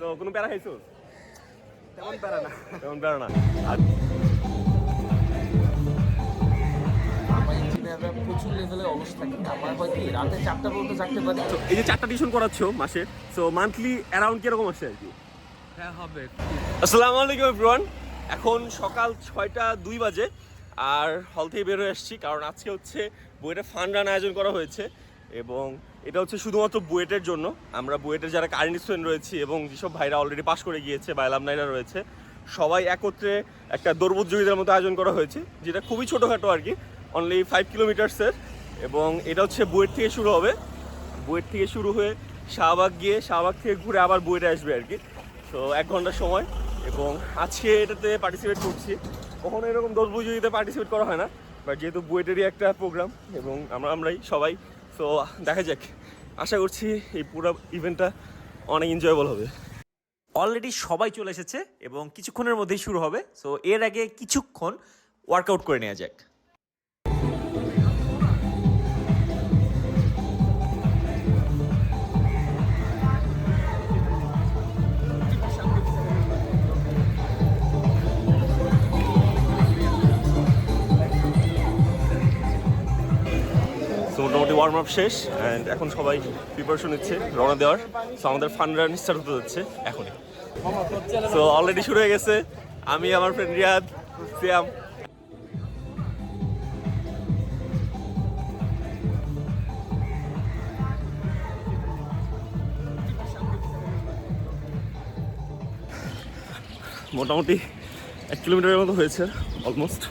তো কোনো প্যারা খাইছো? তেমন প্যারা না। তেমন প্যারা না। আর প্রচুর লেভেলে অলস থাকে। আমার হয় কি রাতে চারটা পর্যন্ত জাগতে পারি? এই যে চারটা টিউশন করাচ্ছ মাসে সো মান্থলি অ্যারাউন্ড কীরকম আসছে আর কি? হ্যাঁ হবে। আসসালামু আলাইকুম এভরিওয়ান এখন সকাল ছয়টা দুই বাজে আর হল থেকে বের হয়ে আসছি কারণ আজকে হচ্ছে বইটা ফান রান আয়োজন করা হয়েছে এবং এটা হচ্ছে শুধুমাত্র বুয়েটের জন্য। আমরা বুয়েটের যারা কারেন্ট স্টুডেন্ট রয়েছি এবং যেসব ভাইরা অলরেডি পাশ করে গিয়েছে বা নাইরা রয়েছে, সবাই একত্রে একটা দৌড় মতো আয়োজন করা হয়েছে, যেটা খুবই ছোটোখাটো আর কি। অনলি ফাইভ কিলোমিটার্সের এবং এটা হচ্ছে বুয়েট থেকে শুরু হবে। বুয়েট থেকে শুরু হয়ে শাহবাগ গিয়ে শাহবাগ থেকে ঘুরে আবার বুয়েটে আসবে আর কি। তো এক ঘণ্টার সময় এবং আজকে এটাতে পার্টিসিপেট করছি। কখনো এরকম প্রতিযোগিতায় পার্টিসিপেট করা হয় না বাট যেহেতু বুয়েটেরই একটা প্রোগ্রাম এবং আমরা আমরাই সবাই তো দেখা যাক। আশা করছি এই পুরো ইভেন্টটা অনেক এনজয়েবল হবে। অলরেডি সবাই চলে এসেছে এবং কিছুক্ষণের মধ্যেই শুরু হবে। সো এর আগে কিছুক্ষণ ওয়ার্কআউট করে নেওয়া যাক। ওয়ার্ম আপ শেষ অ্যান্ড এখন সবাই প্রিপারেশন নিচ্ছে, রওনা দেওয়ার। সো আমাদের ফান রান স্টার্ট হতে যাচ্ছে, এখনই। সো অলরেডি শুরু হয়ে গেছে। আমি, আমার ফ্রেন্ড রিয়াদ সিয়াম মোটামুটি এক কিলোমিটারের মতো হয়েছে অলমোস্ট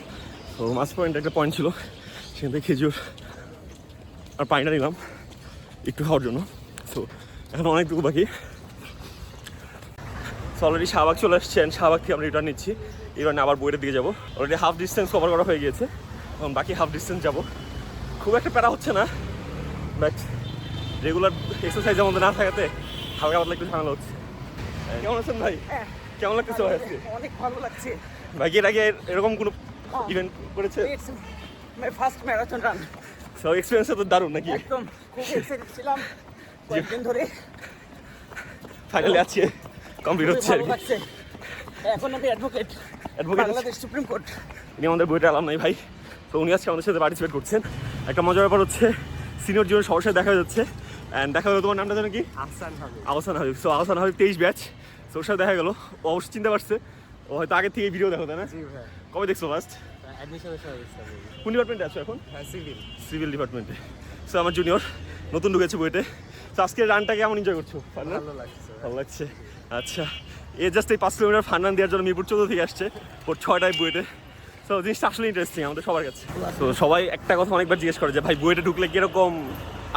তো মাছ পয়েন্ট একটা পয়েন্ট ছিল, সেখান থেকে খেজুর। আর পানিটা নিলাম একটু খাওয়ার জন্য। সো এখন অনেকটুকু বাকি। সো অলরেডি শাহবাগ চলে আসছে অ্যান্ড শাহবাগ থেকে আমরা রিটার্ন নিচ্ছি। এবার আবার বইয়ের দিকে যাব। অলরেডি হাফ ডিস্টেন্স কভার করা হয়ে গিয়েছে। এখন বাকি হাফ ডিস্টেন্স যাব। খুব একটা প্যারা হচ্ছে না বাট রেগুলার এক্সারসাইজের মধ্যে না থাকাতে হালকা পাতলা একটু ঝামেলা হচ্ছে। কেমন আছেন ভাই? কেমন লাগতেছে ভাই আজকে? অনেক ভালো লাগছে। ভাই এর আগে এরকম কোনো ইভেন্ট করেছে? ফার্স্ট ম্যারাথন রান সো এক্সপিরিয়েন্সটা তো দারুণ নাকি? একদম খুব এক্সাইটেড ছিলাম কয়েকদিন ধরে। ফাইনালি আছে কমপ্লিট হচ্ছে আর কি। এখন আমি advocate advocate Bangladesh supreme court ইনি আমাদের বইটা আলাম নাই ভাই। তো উনি আজকে আমাদের সাথে পার্টিসিপেট করছেন। একটা মজার ব্যাপার হচ্ছে সিনিয়র জীবন সবার সাথে দেখা যাচ্ছে। অ্যান্ড দেখা হলো তোমার নামটা জানো কি? আসান হবে আহসান হাবিব। সো আহসান হাবিব তেইশ ব্যাচ তো ওর সাথে দেখা গেলো। ও অবশ্যই চিনতে পারছে। ও হয়তো আগে থেকে ভিডিও দেখো তাই না? কবে দেখছ ফার্স্ট কোন ডিপার্টমেন্টে আছো এখন? হ্যাঁ সিভিল সিভিল ডিপার্টমেন্টে সো আমার জুনিয়র নতুন ঢুকেছে বইতে। তো আজকের রানটা কেমন এনজয় করছ ভালো লাগছে। ভালো লাগছে। আচ্ছা এ জাস্ট এই পাঁচ কিলোমিটার ফান্ডান দেওয়ার জন্য মিরপুর চৌদ্দ থেকে আসছে ওর ছয়টায় বুয়েটে তো জিনিসটা আসলে ইন্টারেস্টিং আমাদের সবার কাছে। তো সবাই একটা কথা অনেকবার জিজ্ঞেস করে যে ভাই বুয়েটে ঢুকলে কীরকম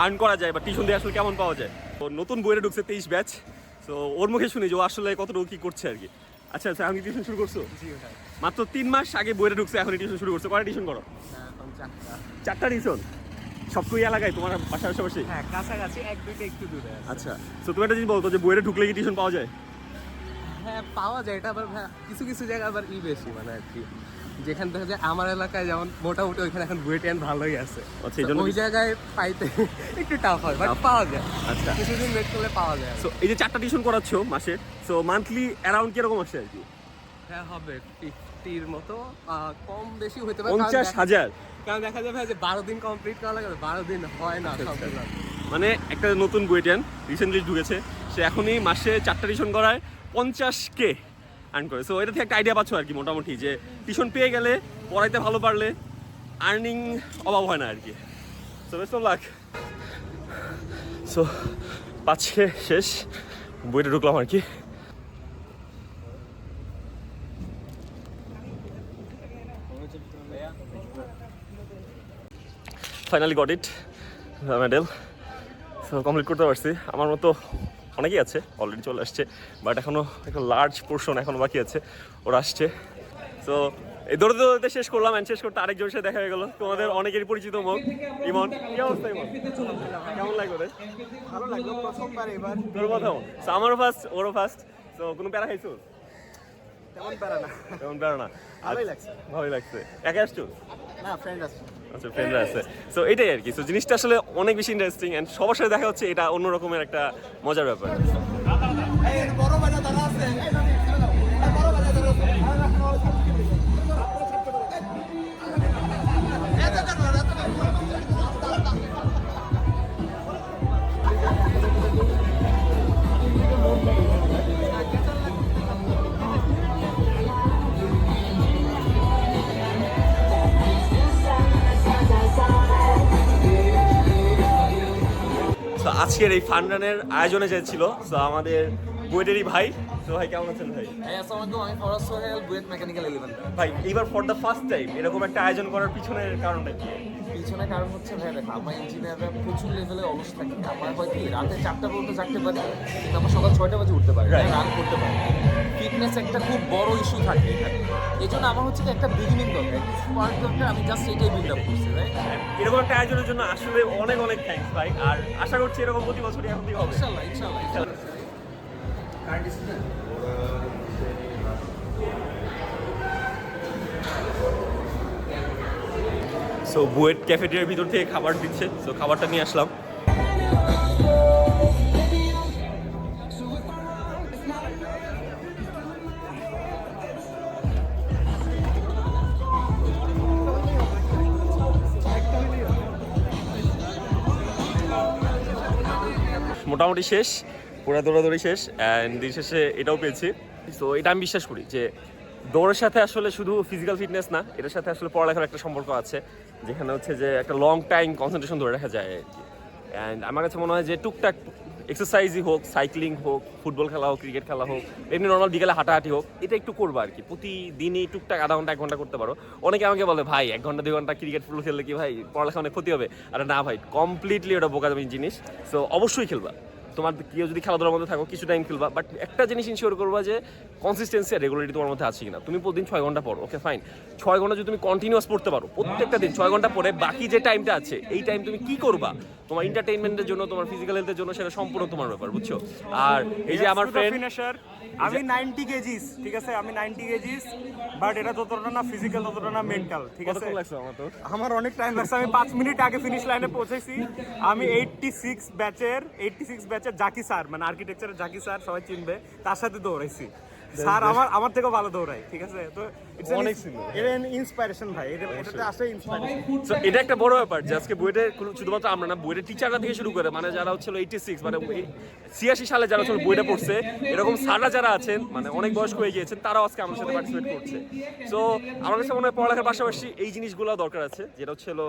আর্ন করা যায় বা টিউশন দিয়ে আসলে কেমন পাওয়া যায়? তো নতুন বুয়েটে ঢুকছে তেইশ ব্যাচ তো ওর মুখে শুনি যে ও আসলে কতটুকু কি করছে আর কি? আচ্ছা আচ্ছা আমি টিউশন শুরু করছ? মাত্র তিন মাস আগে বইটা ঢুকছে এখন টিউশন শুরু করছ। কয়টা টিউশন করো? হ্যাঁ, চারটা। টিউশন সবটুকু এলাকায় তোমার বাসার আশেপাশে? হ্যাঁ কাছাকাছি এক দুইটা একটু দূরে আচ্ছা তো তুমি একটা জিনিস বলতো যে বইটা ঢুকলে কি টিউশন পাওয়া যায়? হ্যাঁ পাওয়া যায় এটা আবার ভাই কিছু কিছু জায়গায় আবার ই বেশি মানে আর কি। যেখানে দেখা যায় আমার এলাকায় যেমন মোটামুটি ওইখানে এখন বুয়েটিয়ান ভালোই আছে। আচ্ছা, ওই জায়গায় পাইতে একটু টাফ হয় বাট পাওয়া যায়। আচ্ছা। কিছুদিন ওয়েট করলে পাওয়া যায় সো এই যে চারটা টিউশন করাচ্ছ মাসে সো মান্থলি অ্যারাউন্ড কীরকম আসছে আর কি? হ্যাঁ হবে ফিফটির মতো কম বেশি হতে পারে পঞ্চাশ হাজার? কারণ দেখা যাবে যে বারো দিন কমপ্লিট করা লাগে বারো দিন হয় না সবগুলো। মানে একটা নতুন বইটেন রিসেন্টলি ঢুকেছে সে এখনই মাসে চারটা টিউশন করায় পঞ্চাশ কে। আর্ন করে। সো এটা থেকে একটা আইডিয়া পাচ্ছ আর কি মোটামুটি যে টিউশন পেয়ে গেলে, পড়াইতে ভালো পারলে আর্নিং অভাব হয় না আর কি so best of luck so পাঁচকে শেষ। বইটা ঢুকলাম আর কি finally got it medal so complete করতে পারছি। আমার মতো অনেকেই আছে অলরেডি চলে আসছে বাট এখনও একটা লার্জ পোর্শন এখনও বাকি আছে ওরা আসছে। সো এই দৌড়তে দৌড়তে শেষ করলাম অ্যান্ড শেষ করতে আরেকজন সাথে দেখা হয়ে গেলো। তোমাদের অনেকেরই পরিচিত মুখ ইমন কি অবস্থা ইমন? কেমন লাগবে ভালো লাগল প্রথমবার এবার। তোর সো আমারও ফার্স্ট ওরও ফার্স্ট সো কোনো প্যারা খাইছো? তেমন প্যারা না। তেমন প্যারা না। ভালোই লাগছে। ভালোই লাগছে। একা আসছো? না ফ্রেন্ড আছে। আচ্ছা ফ্রেন্ডরা আছে। সো এটাই আর কি। সো জিনিসটা আসলে অনেক বেশি ইন্টারেস্টিং অ্যান্ড সবার সাথে দেখা হচ্ছে, এটা অন্য রকমের একটা মজার ব্যাপার। আজকের এই ফান রানের আয়োজনে যে ছিল আমাদের বুয়েটেরই ভাই তো ভাই কেমন আছেন ভাই? হ্যাঁ আসসালামু আলাইকুম। আমি ফরাজ সোহেল বুয়েট মেকানিক্যাল ইলেভেন। ভাই এবার ফর দ্য ফার্স্ট টাইম এরকম একটা আয়োজন করার পিছনের কারণটা কি? পিছনে কারণ হচ্ছে ভাই দেখো আমার ইঞ্জিনিয়াররা প্রচুর লেভেলে অলস থাকে। আমার হয় কি রাতে চারটা পর্যন্ত জাগতে পারি কিন্তু আমার সকাল ছয়টা বাজে উঠতে পারি. রান করতে পারি ফিটনেস একটা খুব বড় ইস্যু থাকে এই জন্য আমার হচ্ছে একটা বিগিনিং দরকার। স্পার্ক দরকার আমি জাস্ট এটাই বিল্ড আপ করছি রাইট এরকম একটা আয়োজনের জন্য আসলে অনেক অনেক থ্যাঙ্কস ভাই। আর আশা করছি এরকম প্রতি বছরই এখন হবে। ইনশাল্লাহ ইনশাল্লাহ। সো বুয়েট ক্যাফেটেরিয়ার ভিতর থেকে খাবার দিচ্ছে। সো খাবারটা নিয়ে আসলাম। মোটামুটি শেষ। পুরো দৌড়াদৌড়ি শেষ অ্যান্ড দিন শেষে এটাও পেয়েছি। তো এটা আমি বিশ্বাস করি যে দৌড়ের সাথে আসলে শুধু ফিজিক্যাল ফিটনেস না, এটার সাথে আসলে পড়ালেখার একটা সম্পর্ক আছে, যেখানে হচ্ছে যে একটা লং টাইম কনসেন্ট্রেশন ধরে রাখা যায় আর কি। অ্যান্ড আমার কাছে মনে হয় যে টুকটাক এক্সারসাইজই হোক সাইক্লিং হোক ফুটবল খেলা হোক ক্রিকেট খেলা হোক, এমনি নর্মাল বিকেলে হাঁটাহাঁটি হোক, এটা একটু করব আর কি। প্রতিদিনই টুকটাক আধা ঘণ্টা, এক ঘণ্টা করতে পারো। অনেকে আমাকে বলে, ভাই, এক ঘণ্টা, দুই ঘণ্টা ক্রিকেট ফুটবল খেললে কি ভাই পড়ালেখা অনেক ক্ষতি হবে? আরে না ভাই কমপ্লিটলি ওটা বোকামি জিনিস। সো অবশ্যই খেলবা। তোমার কেউ যদি খেলাধুলার মধ্যে থাকো, কিছু টাইম খেলবা বাট একটা জিনিস ইনশিওর করবা যে কনসিস্টেন্সি আর রেগুলারিটি তোমার মধ্যে আছে কিনা। তুমি প্রতিদিন ছয় ঘণ্টা পড়ো ওকে ফাইন ছয় ঘণ্টা যদি তুমি কন্টিনিউয়াস পড়তে পারো, প্রত্যেকটা দিন, ছয় ঘণ্টা পরে বাকি যে টাইমটা আছে, এই টাইম তুমি কি করবা? তোমার এন্টারটেইনমেন্টের জন্য তোমার ফিজিক্যাল হেলথের জন্য সেটা সম্পূর্ণ তোমার ব্যাপার বুঝছ? আর এই যে আমার ফ্রেন্ড ফিনিশার আমি নাইনটি কেজিস ঠিক আছে? আমি নাইনটি কেজিস বাট এটা ততটা না ফিজিক্যাল ততটা না মেন্টাল ঠিক আছে? আমার অনেক টাইম লাগছে আমি পাঁচ মিনিট আগে ফিনিশ লাইনে পৌঁছেছি। আমি এইটটি সিক্স ব্যাচের এইটটি সিক্স ব্যাচের জাকি স্যার মানে আর্কিটেকচারের জাকি স্যার সবাই চিনবে তার সাথে দৌড়াইছি। স্যার আমার আমার থেকেও ভালো দৌড়ায় ঠিক আছে? তো অনেক। এটা ভাই এটা এটাতে আসলে ইন্সপাইরেশন এটা একটা বড় ব্যাপার যে আজকে কোনো- শুধুমাত্র আমরা না বুয়েটের টিচাররা থেকে শুরু করে মানে যারা হচ্ছিল এইটি সিক্স মানে ছিয়াশি সালে যারা হচ্ছে বুয়েটে পড়ছে এরকম সাররা যারা আছেন মানে অনেক বয়স্ক হয়ে গিয়েছেন তারাও আজকে আমাদের সাথে পার্টিসিপেট করছে। সো আমার কাছে মনে হয় পড়ালেখার পাশাপাশি এই জিনিসগুলো দরকার আছে যেটা হচ্ছে হলো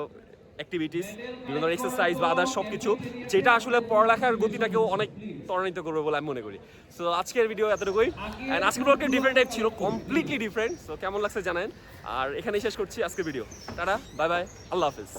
অ্যাক্টিভিটিস বিভিন্ন এক্সারসাইজ বা আদার সব কিছু যেটা আসলে পড়ালেখার গতিটাকেও অনেক ত্বরান্বিত করবে বলে আমি মনে করি। সো আজকের ভিডিও এতটুকুই। অ্যান্ড আজকের ব্লগটা ডিফারেন্ট টাইপ ছিল কমপ্লিটলি ডিফারেন্ট সো কেমন লাগছে জানেন? আর এখানেই শেষ করছি আজকের ভিডিও টাটা বাই বাই আল্লাহ হাফিজ।